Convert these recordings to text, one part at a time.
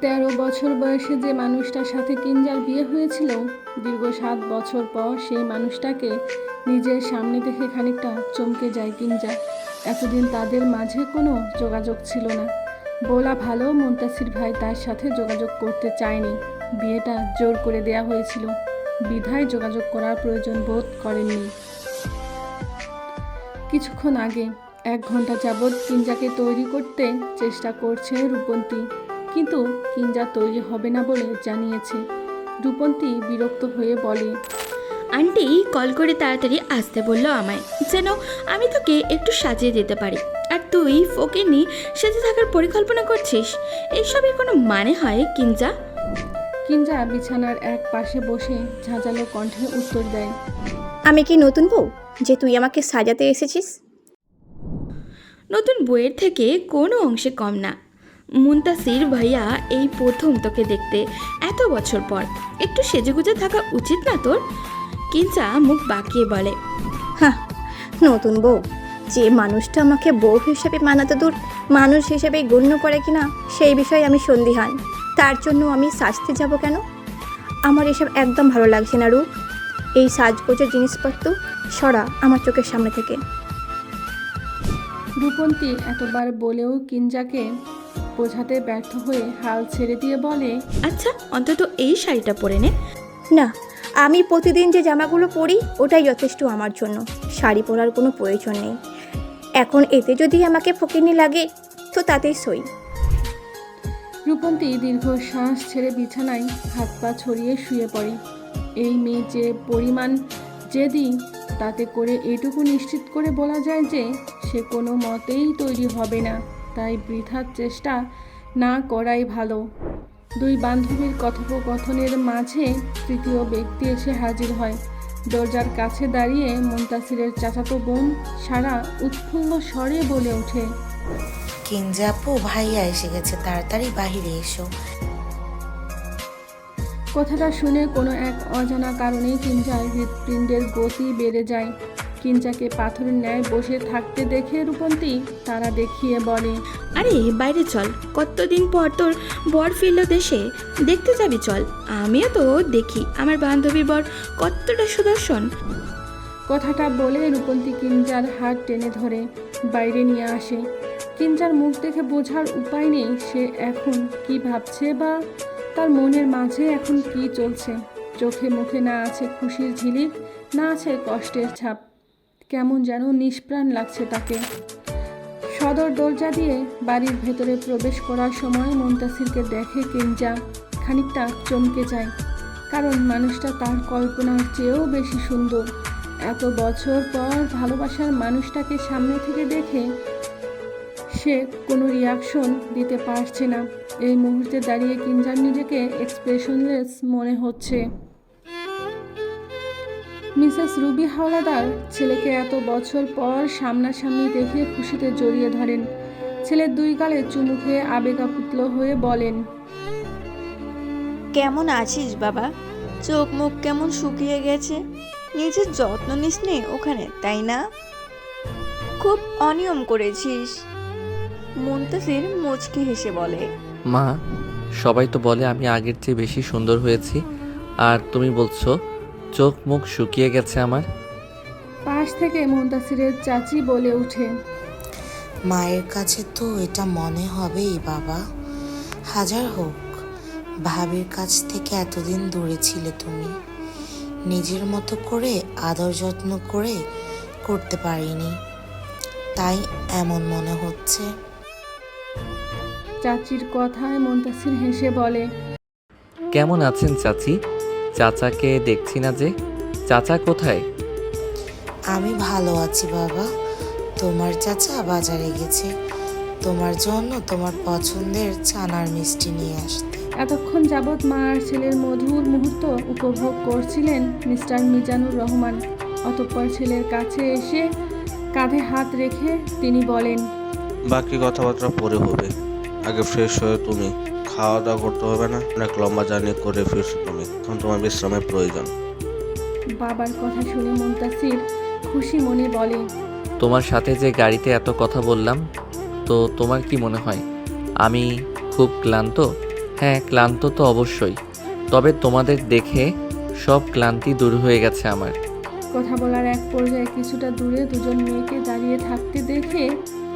তেরো বছর বয়সে যে মানুষটার সাথে কিঞ্জার বিয়ে হয়েছিল, দীর্ঘ সাত বছর পর সেই মানুষটাকে নিজের সামনে দেখে খানিকটা চমকে যায় কিঞ্জা এতদিন তাদের মাঝে কোনো যোগাযোগ ছিল না। বলা ভালো, মুন্তাসির ভাই তার সাথে যোগাযোগ করতে চায়নি। বিয়েটা জোর করে দেয়া হয়েছিল। বিধায় যোগাযোগ করার প্রয়োজন বোধ করেননি। কিছুক্ষণ আগে, এক ঘণ্টা যাবৎ কিঞ্জাকে তৈরি করতে চেষ্টা করছে রূপন্তী কিন্তু কিঞ্জা তৈরি হবে না বলে জানিয়েছে। রূপন্তী বিরক্ত হয়ে বলে আন্টি কল করে তাড়াতাড়ি আসতে বলল আমায়। যেন আমি তোকে একটু সাজিয়ে দিতে পারি। আর তুই ফোকেনি সেজে থাকার পরিকল্পনা করছিস? এইসবের কোনো মানে হয় কিঞ্জা? কিঞ্জা বিছানার এক পাশে বসে ঝাঁঝালো কণ্ঠে উত্তর দেয় আমি কি নতুন বউ যে তুই আমাকে সাজাতে এসেছিস? নতুন বইয়ের থেকে কোনো অংশে কম না। মুন্তাসির ভাইয়া এই প্রথম তোকে দেখতে এত বছর পর। একটু সেজেগুজে থাকা উচিত না তোর? কিঞ্জা মুখ বাঁকিয়ে বলে হ্যাঁ নতুন বউ। যে মানুষটা আমাকে বউ হিসেবে মানাতে দূর মানুষ হিসেবে গণ্য করে কিনা সেই বিষয়ে আমি সন্দিহান। তার জন্য আমি সাজতে যাব কেন? আমার এসব একদম ভালো লাগছে না রূপ। এই সাজগোজের জিনিসপত্র সরা আমার চোখের সামনে থেকে। রূপন্তী এতবার বলেও কিঞ্জাকে বোঝাতে ব্যর্থ হয়ে হাল ছেড়ে দিয়ে বলে আচ্ছা অন্তত এই শাড়িটা পরে নে। না আমি প্রতিদিন যে জামাগুলো পরি ওটাই যথেষ্ট আমার জন্য। শাড়ি পরার কোনো প্রয়োজন নেই। এখন এতে যদি আমাকে ফকিনি লাগে তো তাতেই সই। রূপন্তী দীর্ঘ শ্বাস ছেড়ে বিছানায় হাত পা ছড়িয়ে শুয়ে পড়ে। এই মেয়ে যে পরিমাণ জেদি তাতে করে এটুকু নিশ্চিত করে বলা যায় যে সে কোনো মতেই তৈরি হবে না। তাই বৃথার চেষ্টা না করাই ভালো। দুই বান্ধবীর কথোপকথনের মাঝে তৃতীয় ব্যক্তি এসে হাজির হয়। দরজার কাছে দাঁড়িয়ে মুন্তাসিরের চাচাতো বোন সারা উৎফুল্ল স্বরে বলে ওঠে কিঞ্জাপু ভাইয়া এসে গেছে তাড়াতাড়ি বাহিরে এসো। কথাটা শুনে কোনো এক অজানা কারণে কিঞ্জার হৃৎপিণ্ডের গতি বেড়ে যায়। কিঞ্জাকে পাথরের ন্যায় বসে থাকতে দেখে রূপন্তী তারা দেখিয়ে বলে আরে বাইরে চল। কতদিন পর তোর বর ফিরল দেশে? দেখতে যাবি চল। আমিও তো দেখি। আমার বান্ধবী বর কতটা সুদর্শন। কথাটা বলে রূপন্তী কিঞ্জার হাত টেনে ধরে বাইরে নিয়ে আসে। কিঞ্জার মুখ দেখে বোঝার উপায় নেই সে এখন কি ভাবছে বা তার মনের মাঝে এখন কি চলছে। চোখে মুখে না আছে খুশির ঝিলিক না আছে কষ্টের ছাপ। কেমন যেন নিষ্প্রাণ লাগছে তাকে। সদর দরজা দিয়ে বাড়ির ভেতরে প্রবেশ করার সময় মুন্তাসিরকে দেখে কিঞ্জা খানিকটা চমকে যায়, কারণ মানুষটা তার কল্পনার চেয়েও বেশি সুন্দর। এত বছর পর ভালোবাসার মানুষটাকে সামনে থেকে দেখে সে কোনো রিয়াকশন দিতে পারছে না। এই মুহূর্তে দাঁড়িয়ে কিঞ্জার নিজেকে এক্সপ্রেশনলেস মনে হচ্ছে। মিসেস রুবি হাওলাদার ছেলেকে এত বছর পর সামনাসামনি দেখে খুশিতে জড়িয়ে ধরেন। ছেলের দুই গালে চুমু খেয়ে আবেগাপুতল হয়ে বলেন কেমন আছিস বাবা? চোখ মুখ কেমন শুকিয়ে গেছে? নিজের যত্ন নিস নে ওখানে তাই না? খুব অনিয়ম করেছিস। মুন্তাসির মুচকি হেসে বলে মা সবাই তো বলে আমি আগের চেয়ে বেশি সুন্দর হয়েছি। আর তুমি বলছো চোখ মুখ শুকিয়ে গেছে আমার। পাশ থেকে মুন্তাসিরের চাচি বলে ওঠে মায়ের কাছে তো এটা মনে হবেই বাবা। হাজার হোক ভাবির কাছ থেকে এতদিন দূরে ছিলে তুমি। নিজের মতো করে আদর যত্ন করে করতে পারিনি। তাই এমন মনে হচ্ছে। চাচির কথায় মুন্তাসির হেসে বলে কেমন আছেন চাচি? চাচাকে দেখছি না যে। চাচা কোথায়? আমি ভালো আছি বাবা। তোমার চাচা বাজারে গেছে। তোমার জন্য তোমার পছন্দের ছানার মিষ্টি নিয়ে আসতে। এতক্ষণ যাবৎ মা আর ছেলের মধুর মুহূর্ত উপভোগ করছিলেন মিস্টার মিজানুর রহমান। অতঃপর ছেলের কাছে এসে কাঁধে হাত রেখে তিনি বলেন বাকি কথাবার্তা পরে হবে। আগে ফ্রেশ হয়ে তুমি খাওয়া দাওয়া করতে হবে না। অনেক লম্বা জার্নি করে ফিরছো তুমি। এখন তোমার বিশ্রামের প্রয়োজন। বাবার কথা শুনে মুন্তাসির খুশি মনে বলে তোমার সাথে যে গাড়িতে এত কথা বললাম তো তোমার কি মনে হয়? আমি খুব ক্লান্ত? হ্যাঁ ক্লান্ত তো অবশ্যই। তবে তোমাদের দেখে সব ক্লান্তি দূর হয়ে গেছে আমার। কথা বলার এক পর্যায়ে কিছুটা দূরে দুজন মেয়েকে দাঁড়িয়ে থাকতে দেখে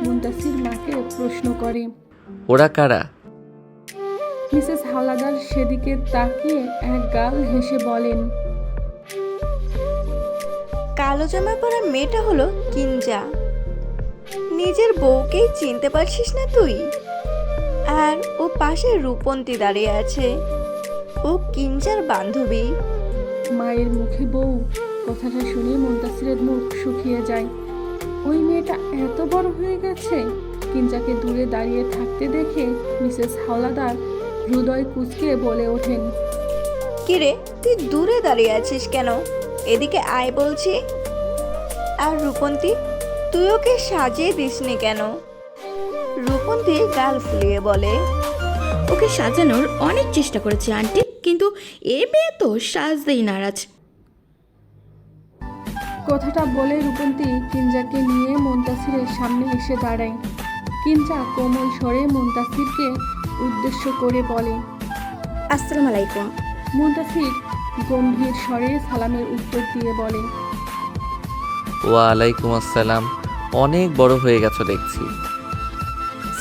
মুন্তাসির মাকে প্রশ্ন করে ওরা কারা? মিসেস হাওলাদার সেদিকে তাকিয়ে এক গাল হেসে বলেন কালো জামা পরা মেয়েটা হলো কিঞ্জা নিজের বউকেই চিনতে পারছিস না তুই। আর ও পাশে রূপন্তী দাঁড়িয়ে আছে। ও কিঞ্জার বান্ধবী। মায়ের মুখে বউ কথাটা শুনে মুন্তাসিরের মুখ শুকিয়ে যায়। ওই মেয়েটা এত বড় হয়ে গেছে কিঞ্জাকে দূরে দাঁড়িয়ে থাকতে দেখে মিসেস হাওলাদার হৃদয় কুচকে বলে ওঠেন। কিরে তুই দূরে দাঁড়িয়ে আছিস কেন? এদিকে আয় বলছি। আর রূপন্তী তুই ওকে সাজিয়ে দিসনি কেন? রূপন্তী গাল ফুলিয়ে বলে ওকে সাজানোর অনেক চেষ্টা করেছি আন্টি কিন্তু এ মেয়ে তো সাজতেই নারাজ। কথাটা বলে রূপন্তী কিঞ্জাকে নিয়ে মুন্তাসিরের সামনে এসে দাঁড়ায়। কিঞ্জা কোমল স্বরে মুন্তাসিরকে উদ্দেশ্য করে বলে আসসালাম আলাইকুম। মুন্তাসির গম্ভীর স্বরে সালামের উত্তর দিয়ে বলে ওয়ালাইকুম আসসালাম অনেক বড় হয়ে গেছো দেখছি।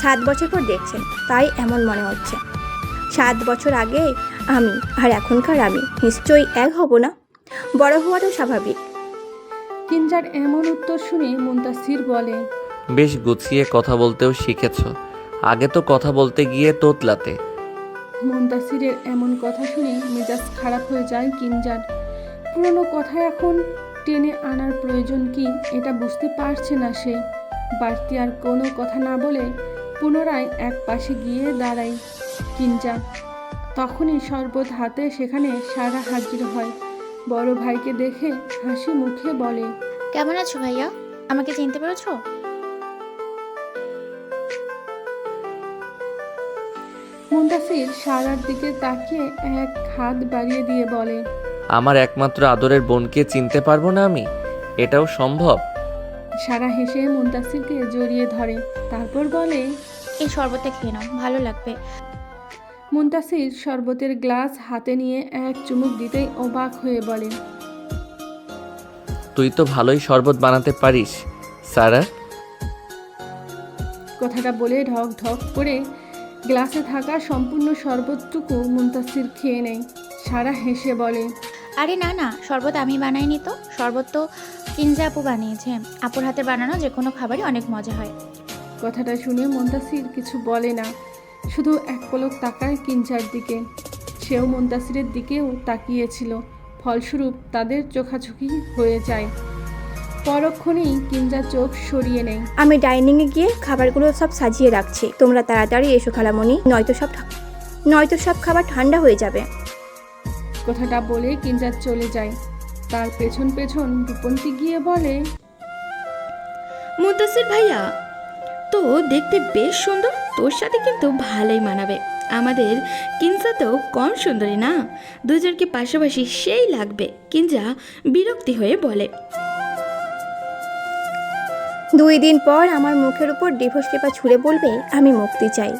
সাত বছর পর দেখছেন তাই এমন মনে হচ্ছে। সাত বছর আগে আমি আর এখনকার আমি নিশ্চয়ই এক হব না? বড় হওয়াটাও স্বাভাবিক। কিঞ্জার এমন উত্তর শুনে মুন্তাসির বলে বেশ গুছিয়ে কথা বলতেও শিখেছ। আগে তো কথা বলতে গিয়ে তোতলাতে। মুন্তাসিরের এমন কথা শুনে মেজাজ খারাপ হয়ে যায় কিঞ্জার পুরনো কথা এখন টেনে আনার প্রয়োজন কি এটা বুঝতে পারছে না সে। বাড়তি আর কোনো কথা না বলে পুনরায় এক পাশে গিয়ে দাঁড়ায় কিঞ্জা তখনই শরবত হাতে সেখানে সারা হাজির হয়। বড় ভাইকে দেখে হাসি মুখে বলে কেমন আছো ভাইয়া? আমাকে চিনতে পেরেছ? মুন্তাসির সারার দিকে তাকিয়ে এক হাত বাড়িয়ে দিয়ে বলে আমার একমাত্র আদরের বোনকে চিনতে পারব না আমি? এটাও সম্ভব? সারা হেসে মুন্তাসিরকে জড়িয়ে ধরে তারপর বলে এই শরবতটা খেয়ে নাও ভালো লাগবে। মুন্তাসির শরবতের গ্লাস হাতে নিয়ে এক চুমুক দিতেই অবাক হয়ে বলে তুই তো ভালোই শরবত বানাতে পারিস সারা। কথাটা বলে ঢক ঢক করে গ্লাসে থাকা সম্পূর্ণ শরবতটুকু মুন্তাসির খেয়ে নেয়। সারা হেসে বলে আরে না না শরবত আমি বানাইনি তো। শরবত তো কিনজা আপু বানিয়েছে। আপুর হাতে বানানো যে কোনো খাবারই অনেক মজা হয়। কথাটা শুনে মুন্তাসির কিছু বলে না। শুধু এক পলক তাকায় কিঞ্জার দিকে। সেও মুন্তাসিরের দিকেও তাকিয়েছিল। ফলস্বরূপ তাদের চোখাচোখি হয়ে যায়। পরক্ষণেই কিঞ্জা চোখ সরিয়ে নেয়। আমি ডাইনিংয়ে গিয়ে খাবারগুলো সব সাজিয়ে রাখছি। তোমরা তাড়াতাড়ি এসো খালামণি নয়তো সব ঠা- নয়তো সব খাবার ঠান্ডা হয়ে যাবে। কথাটা বলে কিঞ্জার চলে যায়। তার পেছন পেছন রূপন্তী গিয়ে বলে মুদাসির ভাইয়া তো দেখতে বেশ সুন্দর তোর সাথে কিন্তু ভালোই মানাবে। আমাদের কিনজা তো কম সুন্দরী না? দুজনকে পাশাপাশি সেই লাগবে। কিনজা বিরক্তি হয়ে বলে দুই দিন পর আমার মুখের উপর ডিভোর্স পেপার ছুঁড়ে বলবে আমি মুক্তি চাই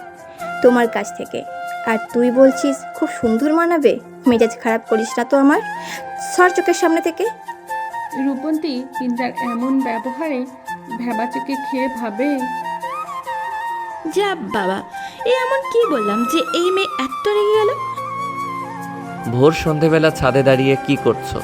তোমার কাছ থেকে। আর তুই বলছিস খুব সুন্দর মানাবে মেজাজ খারাপ করিস না তো আমার? সর চোখের সামনে থেকে। রূপন্তী কিঞ্জার এমন ব্যবহারে ভেবাচেকে খেয়ে ভাবে। যা বাবা এ এমন কি বললাম যে এই মেয়ে এত রেগে গেল? ভোর সন্ধেবেলা ছাদে দাঁড়িয়ে কি করছ?